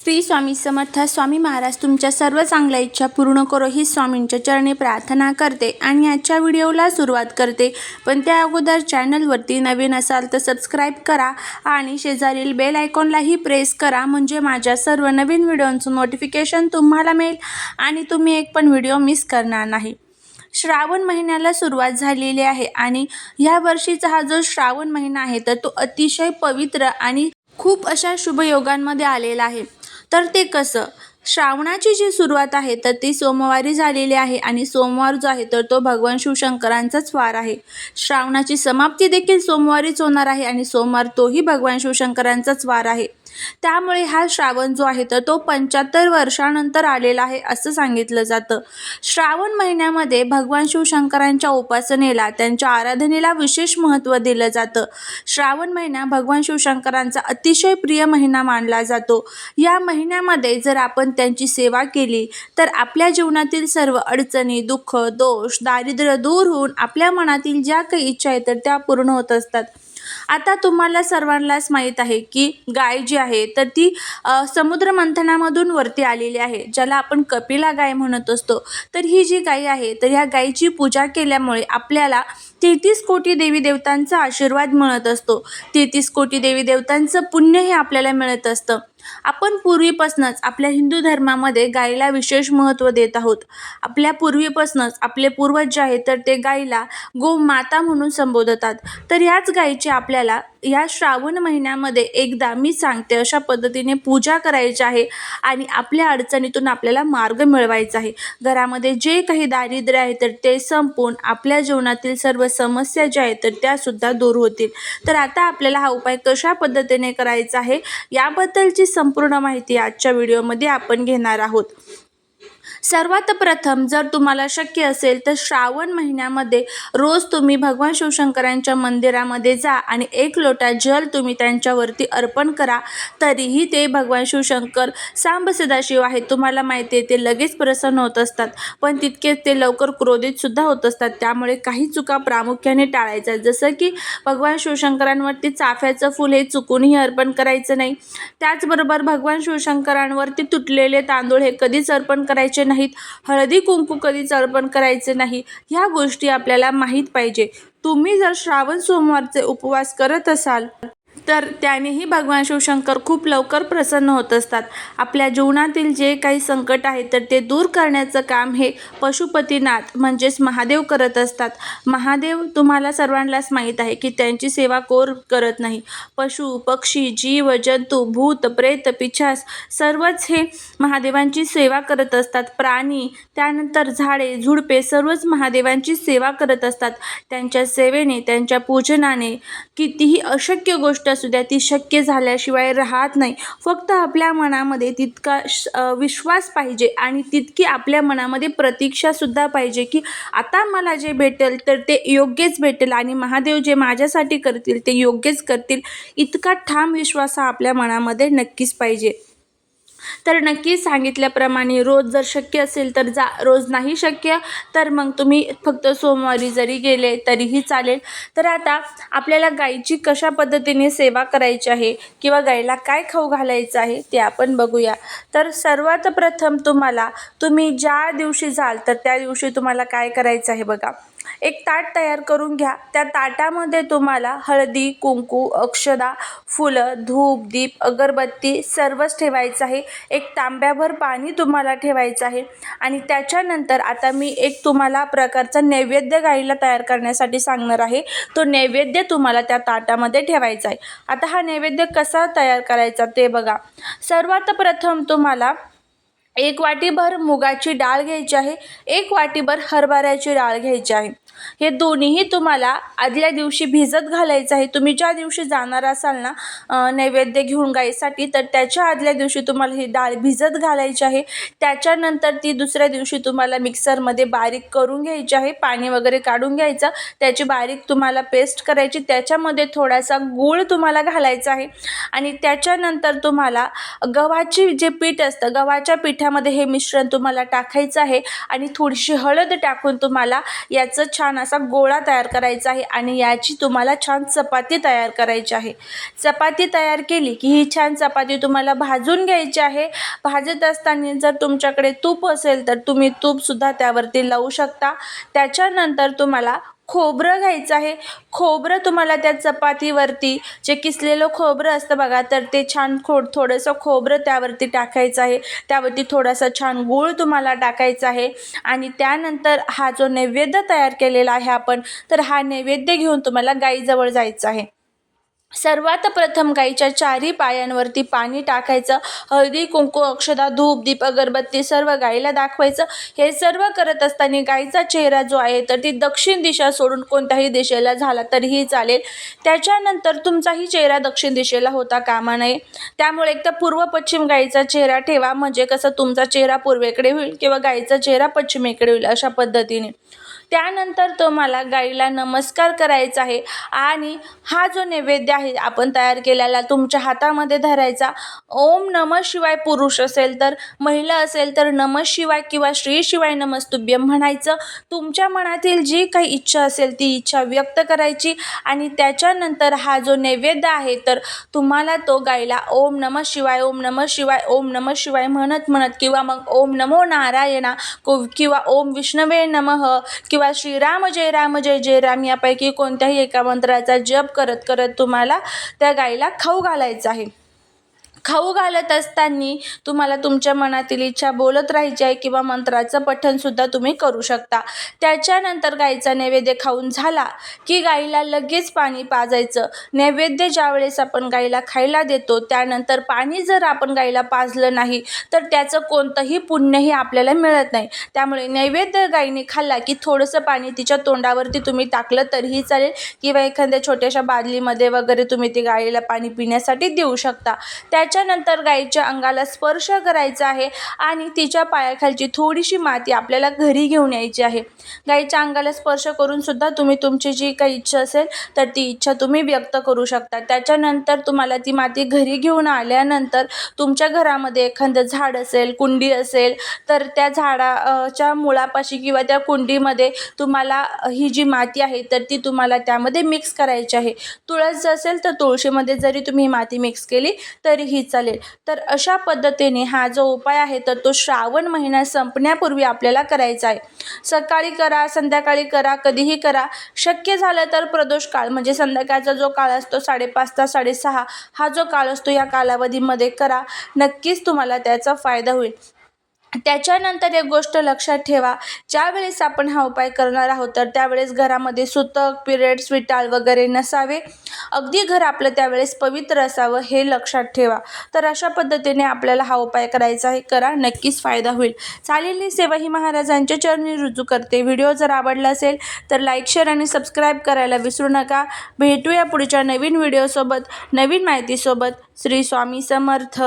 श्री स्वामी समर्थ स्वामी महाराज तुमच्या सर्व चांगल्या इच्छा पूर्ण करो ही स्वामींच्या चरणी प्रार्थना करते आणि आजच्या व्हिडिओला सुरुवात करते. पण त्या अगोदर चॅनलवरती नवीन असाल तर सबस्क्राईब करा आणि शेजारील बेल आयकॉनलाही प्रेस करा म्हणजे माझ्या सर्व नवीन व्हिडिओंचं नोटिफिकेशन तुम्हाला मिळेल आणि तुम्ही एक पण व्हिडिओ मिस करणार नाही. श्रावण महिन्याला सुरुवात झालेली आहे आणि ह्या वर्षीचा हा जो श्रावण महिना आहे तर तो अतिशय पवित्र आणि खूप अशा शुभयोगांमध्ये आलेला आहे. तर ते कसं? श्रावणाची जी सुरुवात आहे तर ती सोमवारी झालेली आहे आणि सोमवार जो आहे तर तो भगवान शिवशंकरांचाच वार आहे. श्रावणाची समाप्ती देखील सोमवारीच होणार आहे आणि सोमवार तोही भगवान शिवशंकरांचाच वार आहे. त्यामुळे हा श्रावण जो आहे तर तो पंच्याहत्तर वर्षानंतर आलेला आहे असं सांगितलं जातं. श्रावण महिन्यामध्ये भगवान शिवशंकरांच्या उपासनेला त्यांच्या आराधनेला विशेष महत्त्व दिलं जातं. श्रावण महिना भगवान शिवशंकरांचा अतिशय प्रिय महिना मानला जातो. या महिन्यामध्ये जर आपण त्यांची सेवा केली तर आपल्या जीवनातील सर्व अडचणी दुःख दोष दारिद्र्य दूर होऊन आपल्या मनातील ज्या काही इच्छा आहेत तर त्या पूर्ण होत असतात. आता तुम्हाला सर्वांनाच माहीत आहे की गाय जी आहे तर ती समुद्र मंथनामधून वरती आलेली आहे ज्याला आपण कपिला गाय म्हणत असतो. तर ही जी गाय आहे तर ह्या गायीची पूजा केल्यामुळे आपल्याला तेहतीस कोटी देवी देवतांचा आशीर्वाद मिळत असतो. तेहतीस कोटी देवी देवतांचं पुण्य हे आपल्याला मिळत असतं. आपण पूर्वीपासूनच आपल्या हिंदू धर्मामध्ये गायीला विशेष महत्त्व देत आहोत. आपल्या पूर्वीपासूनच आपले पूर्वज जे आहेत तर ते गायीला गोमाता म्हणून संबोधतात. तर ह्याच गायीची आपल्याला या श्रावण महिन्यामध्ये एकदा मी सांगते अशा पद्धतीने पूजा करायची आहे आणि आपल्या अडचणीतून आपल्याला मार्ग मिळवायचा आहे. घरामध्ये जे काही दारिद्र्य आहे तर ते संपून आपल्या जीवनातील सर्व समस्या ज्या आहेत तर त्यासुद्धा दूर होतील. तर आता आपल्याला हा उपाय कशा पद्धतीने करायचा आहे याबद्दलची संपूर्ण माहिती आजच्या व्हिडिओमध्ये आपण घेणार आहोत. सर्वात प्रथम जर तुम्हाला शक्य असेल तर श्रावण महिन्यामध्ये रोज तुम्ही भगवान शिवशंकरांच्या मंदिरामध्ये जा आणि एक लोटा जल तुम्ही त्यांच्यावरती अर्पण करा. तरीही ते भगवान शिवशंकर सांब सदाशिव आहेत. तुम्हाला माहिती आहे ते लगेच प्रसन्न होत असतात. पण तितकेच ते लवकर क्रोधितसुद्धा होत असतात. त्यामुळे काही चुका प्रामुख्याने टाळायच्या. जसं की भगवान शिवशंकरांवरती चाफ्याचं फूल हे चुकूनही अर्पण करायचं नाही. त्याचबरोबर भगवान शिवशंकरांवरती तुटलेले तांदूळ हे कधीच अर्पण करायचे नाहीत. हळदी कुंकू कधीच अर्पण करायचे नाही. ह्या गोष्टी आपल्याला माहीत पाहिजे. तुम्ही जर श्रावण सोमवारचे उपवास करत असाल तर त्यानेही भगवान शिवशंकर खूप लवकर प्रसन्न होत असतात. आपल्या जीवनातील जे काही संकट आहे तर ते दूर करण्याचं काम हे पशुपतीनाथ म्हणजेच महादेव करत असतात. महादेव तुम्हाला सर्वांनाच माहीत आहे की त्यांची सेवा कोर करत नाही. पशु पक्षी जीव जंतू भूत प्रेत पिछास सर्वच हे महादेवांची सेवा करत असतात. प्राणी त्यानंतर झाडे झुडपे सर्वच महादेवांची सेवा करत असतात. त्यांच्या सेवेने त्यांच्या पूजनाने कितीही अशक्य गोष्ट असू द्या ती शक्य झाल्याशिवाय राहत नाही. फक्त आपल्या मनामध्ये तितका श- विश्वास पाहिजे आणि तितकी आपल्या मनामध्ये प्रतीक्षासुद्धा पाहिजे की आता मला जे भेटेल तर ते योग्यच भेटेल आणि महादेव जे माझ्यासाठी करतील ते योग्यच करतील. इतका ठाम विश्वास हा आपल्या मनामध्ये नक्कीच पाहिजे. तर नक्की सांगितल्याप्रमाणे रोज जर शक्य असेल तर जा रोज नाही शक्य तर मग तुम्ही फक्त सोमवारी जरी गेले तरीही चालेल. तर आता आपल्याला गाईची कशा पद्धतीने सेवा करायची आहे किंवा गाईला काय खाऊ घालायचं आहे ते आपण बघूया. तर सर्वात प्रथम तुम्हाला तुम्ही ज्या दिवशी जाल तर त्या दिवशी तुम्हाला काय करायचं आहे बघा. एक ताट तयार करून घ्या. त्या ताटामध्ये तुम्हाला हळदी कुंकू अक्षदा फुलं धूप दीप अगरबत्ती सर्वच ठेवायचं आहे. एक तांब्याभर पाणी तुम्हाला ठेवायचं आहे. आणि त्याच्यानंतर आता मी एक तुम्हाला प्रकारचा नैवेद्य गाईला तयार करण्यासाठी सांगणार आहे. तो नैवेद्य तुम्हाला त्या ताटामध्ये ठेवायचा आहे. आता हा नैवेद्य कसा तयार करायचा ते बघा. सर्वात प्रथम तुम्हाला एक वाटीभर मुगाची डाळ घ्यायची आहे. एक वाटीभर हरभऱ्याची डाळ घ्यायची आहे. हे दोन्हीही तुम्हाला आदल्या दिवशी भिजत घालायचं आहे. तुम्ही ज्या दिवशी जाणार असाल ना नैवेद्य घेऊन गाईसाठी तर त्याच्या आदल्या दिवशी तुम्हाला ही डाळ भिजत घालायची आहे. त्याच्यानंतर ती दुसऱ्या दिवशी तुम्हाला मिक्सरमध्ये बारीक करून घ्यायची आहे. पाणी वगैरे काढून घ्यायचं. त्याची बारीक तुम्हाला पेस्ट करायची. त्याच्यामध्ये थोडासा गूळ तुम्हाला घालायचा आहे. आणि त्याच्यानंतर तुम्हाला गव्हाची जे पीठ असतं गव्हाच्या पिठामध्ये हे मिश्रण तुम्हाला टाकायचं आहे. आणि थोडीशी हळद टाकून तुम्हाला याचं छान छान असा गोळा तयार करायचा आहे आणि याची तुम्हाला छान चपाती तयार करायची आहे. चपाती तयार केली की ही छान चपाती तुम्हाला भाजून घ्यायची आहे. भाजत असताना जर तुमच्याकडे तूप असेल तर तुम्ही तूपसुद्धा त्यावरती लावू शकता. त्याच्यानंतर तुम्हाला खोबरं घ्यायचं आहे. खोबरं तुम्हाला त्या चपातीवरती जे किसलेलं खोबरं असतं बघा तर ते छान खो थोडंसं खोबरं त्यावरती टाकायचं आहे. त्यावरती थोडासा छान गूळ तुम्हाला टाकायचा आहे. आणि त्यानंतर हा जो नैवेद्य तयार केलेला आहे आपण तर हा नैवेद्य घेऊन तुम्हाला गाईजवळ जायचं आहे. सर्वात प्रथम गाईच्या चारी पायांवरती पाणी टाकायचं. हळदी कुंकू अक्षदा धूप दीप अगरबत्ती सर्व गाईला दाखवायचं. हे सर्व करत असताना गाईचा चेहरा जो आहे तर ती दक्षिण दिशा सोडून कोणत्याही दिशेला झाला तरीही चालेल. त्याच्यानंतर तुमचाही चेहरा दक्षिण दिशेला होता कामा नये. त्यामुळे एक तर पूर्व पश्चिम गाईचा चेहरा ठेवा. म्हणजे कसं तुमचा चेहरा पूर्वेकडे होईल किंवा गाईचा चेहरा पश्चिमेकडे होईल अशा पद्धतीने. त्यानंतर तुम्हाला गाईला नमस्कार करायचा आहे आणि हा जो नैवेद्य आहे आपण तयार केलेला तुमच्या हातामध्ये धरायचा ओम नम शिवाय पुरुष असेल तर महिला असेल तर नम शिवाय किंवा श्री शिवाय नमस्तुभ्यम म्हणायचं. तुमच्या मनातील जी काही इच्छा असेल ती इच्छा व्यक्त करायची आणि त्याच्यानंतर हा जो नैवेद्य आहे तर तुम्हाला तो गाईला ओम नम शिवाय ओम नम शिवाय ओम नम शिवाय म्हणत म्हणत किंवा मग ओम नमो नारायणा को किंवा ओम विष्णवे नमः किंवा श्रीराम जय राम जय जय राम यापैकी कोणत्याही एका मंत्राचा जप करत करत तुम्हाला त्या गाईला खाऊ घालायचं आहे. खाऊ घालत असताना तुम्हाला तुमच्या मनातील इच्छा बोलत राहायची आहे किंवा मंत्राचं पठणसुद्धा तुम्ही करू शकता. त्याच्यानंतर गाईचा नैवेद्य खाऊन झाला की गाईला लगेच पाणी पाजायचं. नैवेद्य ज्यावेळेस आपण गाईला खायला देतो त्यानंतर पाणी जर आपण गाईला पाजलं नाही तर त्याचं कोणतंही पुण्यही आपल्याला मिळत नाही. त्यामुळे नैवेद्य गाईने खाल्ला की थोडंसं पाणी तिच्या तोंडावरती तुम्ही टाकलं तरीही चालेल किंवा एखाद्या छोट्याशा बादलीमध्ये वगैरे तुम्ही ती गाईला पाणी पिण्यासाठी देऊ शकता. त्या त्याच्यानंतर गाईच्या अंगाला स्पर्श करायचा आहे आणि तिच्या पायाखालची थोडीशी माती आपल्याला घरी घेऊन यायची आहे. गाईच्या अंगाला स्पर्श करून सुद्धा तुम्ही तुमची जी काही इच्छा असेल तर ती इच्छा तुम्ही व्यक्त करू शकता. त्याच्यानंतर तुम्हाला ती माती घरी घेऊन आल्यानंतर तुमच्या घरामध्ये एखादं झाड असेल कुंडी असेल तर त्या झाडाच्या मुळापाशी किंवा त्या कुंडीमध्ये तुम्हाला ही जी माती आहे तर ती तुम्हाला त्यामध्ये मिक्स करायची आहे. तुळस असेल तर तुळशीमध्ये जरी तुम्ही माती मिक्स केली तरीही चालेल. तर अशा पद्धतीने हा जो उपाय आहे तर तो श्रावण महिना संपण्यापूर्वी आपल्याला करायचा आहे. सकाळी करा संध्याकाळी करा कधीही करा. शक्य झालं तर प्रदोष काळ म्हणजे संध्याकाळचा जो काळ असतो साडेपाच तास साडेसहा हा जो काळ असतो या कालावधीमध्ये करा. नक्कीच तुम्हाला त्याचा फायदा होईल. त्याच्यानंतर एक गोष्ट लक्षात ठेवा. ज्यावेळेस आपण हा उपाय करणार आहोत तर त्यावेळेस घरामध्ये सुतक पिरियड्स विटाळ वगैरे नसावे. अगदी घर आपलं त्यावेळेस पवित्र असावं हे लक्षात ठेवा. तर अशा पद्धतीने आपल्याला हा उपाय करायचा आहे. करा नक्कीच फायदा होईल. चालेली सेवा ही महाराजांच्या चरणी रुजू करते. व्हिडिओ जर आवडला असेल तर लाईक शेअर आणि सबस्क्राईब करायला विसरू नका. भेटूया पुढच्या नवीन व्हिडिओसोबत. नवीन माहितीसोबत. श्री स्वामी समर्थ.